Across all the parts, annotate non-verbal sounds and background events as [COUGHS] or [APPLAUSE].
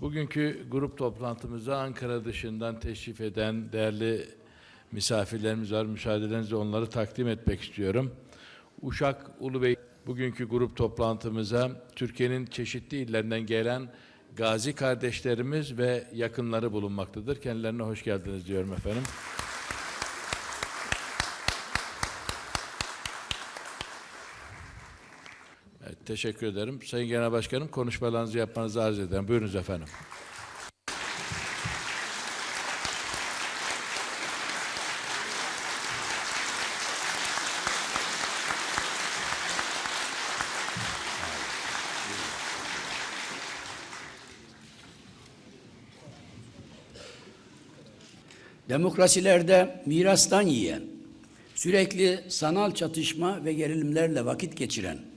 Bugünkü grup toplantımıza Ankara dışından teşrif eden değerli misafirlerimiz var. Müsaadenizle onları takdim etmek istiyorum. Uşak Ulubey bugünkü grup toplantımıza Türkiye'nin çeşitli illerinden gelen gazi kardeşlerimiz ve yakınları bulunmaktadır. Kendilerine hoş geldiniz diyorum efendim. Teşekkür ederim. Sayın Genel Başkanım konuşmalarınızı yapmanızı arz ederim. Buyurunuz efendim. Demokrasilerde mirastan yiyen, sürekli sanal çatışma ve gerilimlerle vakit geçiren,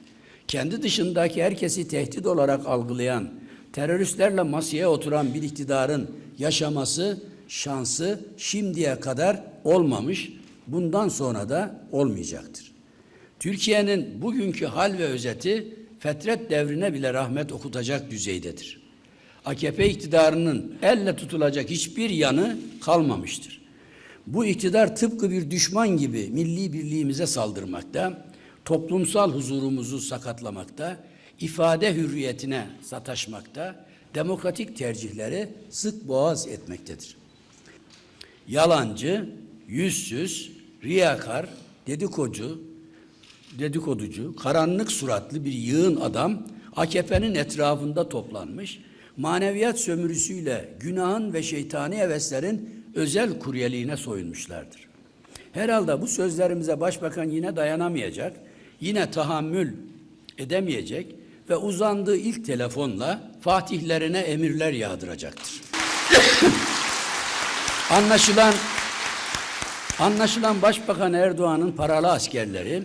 kendi dışındaki herkesi tehdit olarak algılayan, teröristlerle masaya oturan bir iktidarın yaşaması şansı şimdiye kadar olmamış, bundan sonra da olmayacaktır. Türkiye'nin bugünkü hal ve özeti fetret devrine bile rahmet okutacak düzeydedir. AKP iktidarının elle tutulacak hiçbir yanı kalmamıştır. Bu iktidar tıpkı bir düşman gibi milli birliğimize saldırmakta, toplumsal huzurumuzu sakatlamakta, ifade hürriyetine sataşmakta, demokratik tercihleri sık boğaz etmektedir. Yalancı, yüzsüz, riyakar, dedikocu, dedikoducu, karanlık suratlı bir yığın adam AKP'nin etrafında toplanmış, maneviyat sömürüsüyle günahın ve şeytani heveslerin özel kuryeliğine soyunmuşlardır. Herhalde bu sözlerimize başbakan yine dayanamayacak, yine tahammül edemeyecek ve uzandığı ilk telefonla fatihlerine emirler yağdıracaktır. [COUGHS] Anlaşılan Anlaşılan Başbakan Erdoğan'ın paralı askerleri,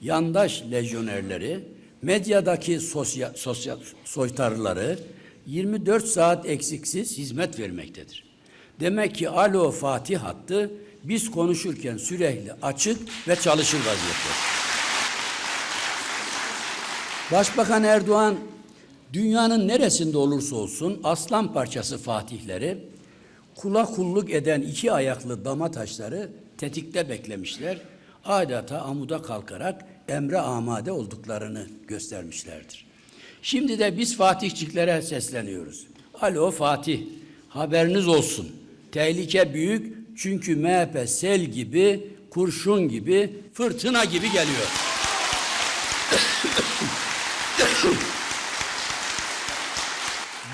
yandaş lejyonerleri, medyadaki sosyal, sosyal soytarıları 24 saat eksiksiz hizmet vermektedir. Demek ki Alo Fatih hattı biz konuşurken sürekli açık ve çalışır vaziyette. Başbakan Erdoğan dünyanın neresinde olursa olsun aslan parçası fatihleri kula kulluk eden iki ayaklı dama taşları tetikte beklemişler. Adeta amuda kalkarak emre amade olduklarını göstermişlerdir. Şimdi de biz Fatihçiklere sesleniyoruz. Alo Fatih, haberiniz olsun. Tehlike büyük çünkü MHP sel gibi, kurşun gibi, fırtına gibi geliyor.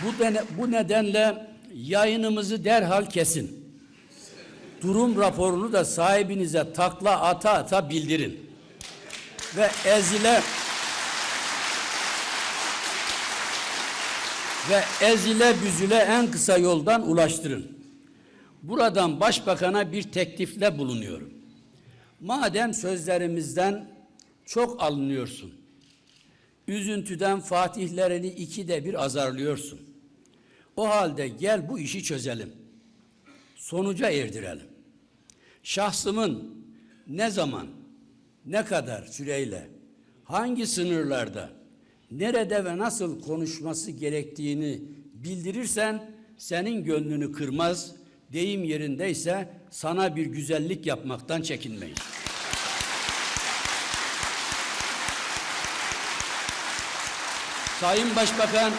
Bu, dene, bu nedenle yayınımızı derhal kesin. Durum raporunu da sahibinize takla ata ata bildirin. Ve ezile ve ezile büzüle en kısa yoldan ulaştırın. Buradan başbakana bir teklifle bulunuyorum. Madem sözlerimizden çok alınıyorsun, üzüntüden fatihlerini ikide bir azarlıyorsun. O halde gel bu işi çözelim. Sonuca erdirelim. Şahsımın ne zaman, ne kadar süreyle, hangi sınırlarda, nerede ve nasıl konuşması gerektiğini bildirirsen senin gönlünü kırmaz, deyim yerindeyse sana bir güzellik yapmaktan çekinmeyin. Sayın Başbakan,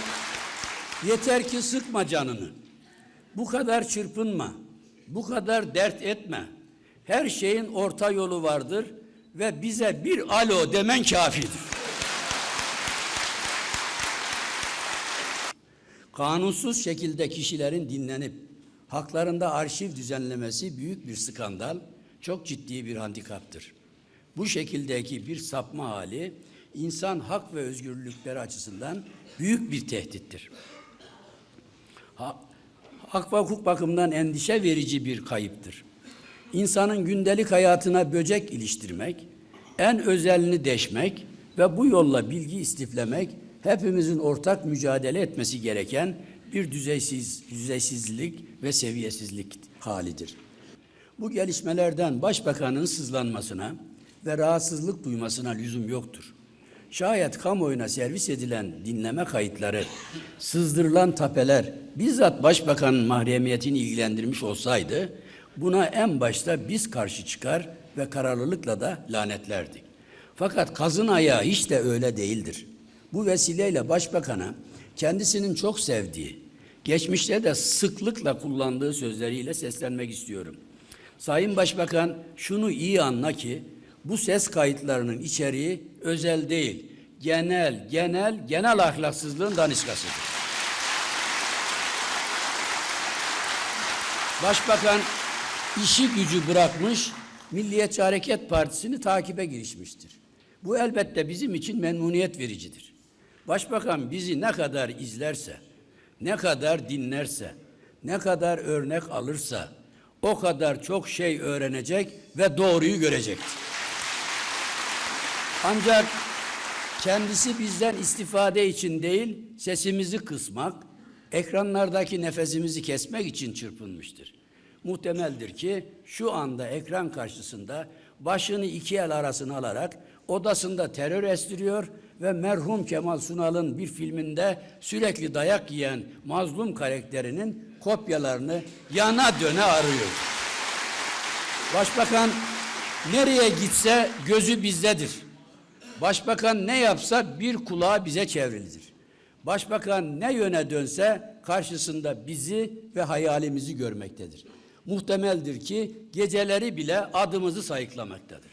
yeter ki sıkma canını. Bu kadar çırpınma, bu kadar dert etme. Her şeyin orta yolu vardır ve bize bir alo demen kafidir. Kanunsuz şekilde kişilerin dinlenip haklarında arşiv düzenlemesi büyük bir skandal, çok ciddi bir handikaptır. Bu şekildeki bir sapma hali insan hak ve özgürlükleri açısından büyük bir tehdittir. Ha, hak ve hukuk bakımından endişe verici bir kayıptır. İnsanın gündelik hayatına böcek iliştirmek, en özelini deşmek ve bu yolla bilgi istiflemek hepimizin ortak mücadele etmesi gereken bir düzeysiz, düzeysizlik ve seviyesizlik halidir. Bu gelişmelerden başbakanın sızlanmasına ve rahatsızlık duymasına lüzum yoktur. Şayet kamuoyuna servis edilen dinleme kayıtları, sızdırılan tapeler bizzat başbakanın mahremiyetini ilgilendirmiş olsaydı buna en başta biz karşı çıkar ve kararlılıkla da lanetlerdik. Fakat kazın ayağı hiç de öyle değildir. Bu vesileyle başbakana kendisinin çok sevdiği, geçmişte de sıklıkla kullandığı sözleriyle seslenmek istiyorum. Sayın Başbakan şunu iyi anla ki bu ses kayıtlarının içeriği özel değil, genel, genel, genel ahlaksızlığın daniskasıdır. Başbakan işi gücü bırakmış, Milliyetçi Hareket Partisi'ni takibe girişmiştir. Bu elbette bizim için memnuniyet vericidir. Başbakan bizi ne kadar izlerse, ne kadar dinlerse, ne kadar örnek alırsa o kadar çok şey öğrenecek ve doğruyu görecektir. Ancak kendisi bizden istifade için değil, sesimizi kısmak, ekranlardaki nefesimizi kesmek için çırpınmıştır. Muhtemeldir ki şu anda ekran karşısında başını iki el arasına alarak odasında terör estiriyor ve merhum Kemal Sunal'ın bir filminde sürekli dayak yiyen mazlum karakterinin kopyalarını yana döne arıyor. Başbakan nereye gitse gözü bizdedir. Başbakan ne yapsa bir kulağı bize çevrilidir. Başbakan ne yöne dönse karşısında bizi ve hayalimizi görmektedir. Muhtemeldir ki geceleri bile adımızı sayıklamaktadır.